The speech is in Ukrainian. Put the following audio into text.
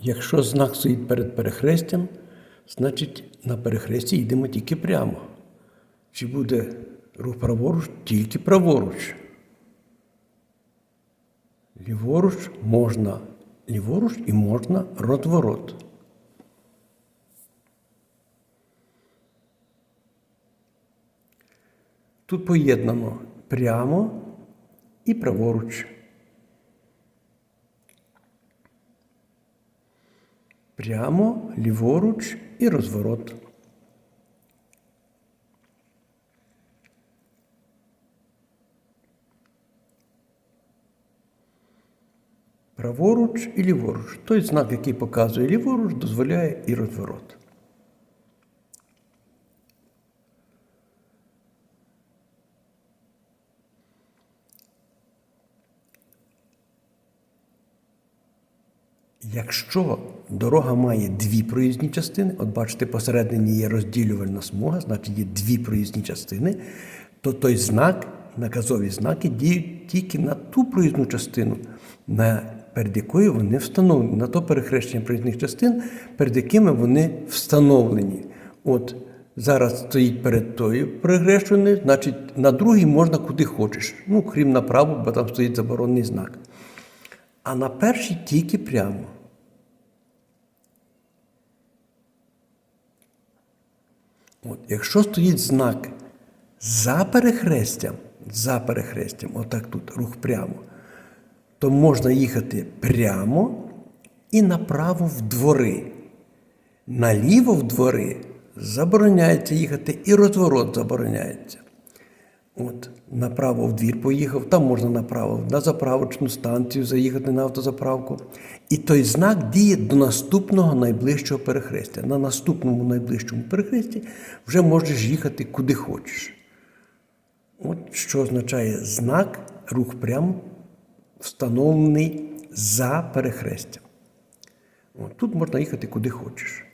Якщо знак стоїть перед перехрестям, значить на перехресті йдемо тільки прямо. Чи буде рух праворуч, тільки праворуч. Ліворуч можна ліворуч і можна розворот. Тут поєднано прямо і праворуч. Прямо, ліворуч і розворот. Праворуч і ліворуч. Той знак, який показує ліворуч, дозволяє і розворот. Якщо дорога має дві проїзні частини, от бачите, посередині є розділювальна смуга, значить є дві проїзні частини, то той знак, наказові знаки діють тільки на ту проїзну частину, перед якою вони встановлені, на то перехрещення проїзних частин, перед якими вони встановлені. От зараз стоїть перед тою перехрещеною, значить на другій можна куди хочеш. Ну, крім направо, бо там стоїть заборонений знак. А на першій тільки прямо. От, якщо стоїть знак за перехрестям, за перехрестям, отак тут рух прямо, то можна їхати прямо і направо в двори. Наліво в двори забороняється їхати і розворот забороняється. От, направо в двір поїхав, там можна направо на заправочну станцію заїхати на автозаправку. І той знак діє до наступного найближчого перехрестя. На наступному найближчому перехресті вже можеш їхати куди хочеш. От що означає знак рух прямо встановлений за перехрестям. От, тут можна їхати куди хочеш.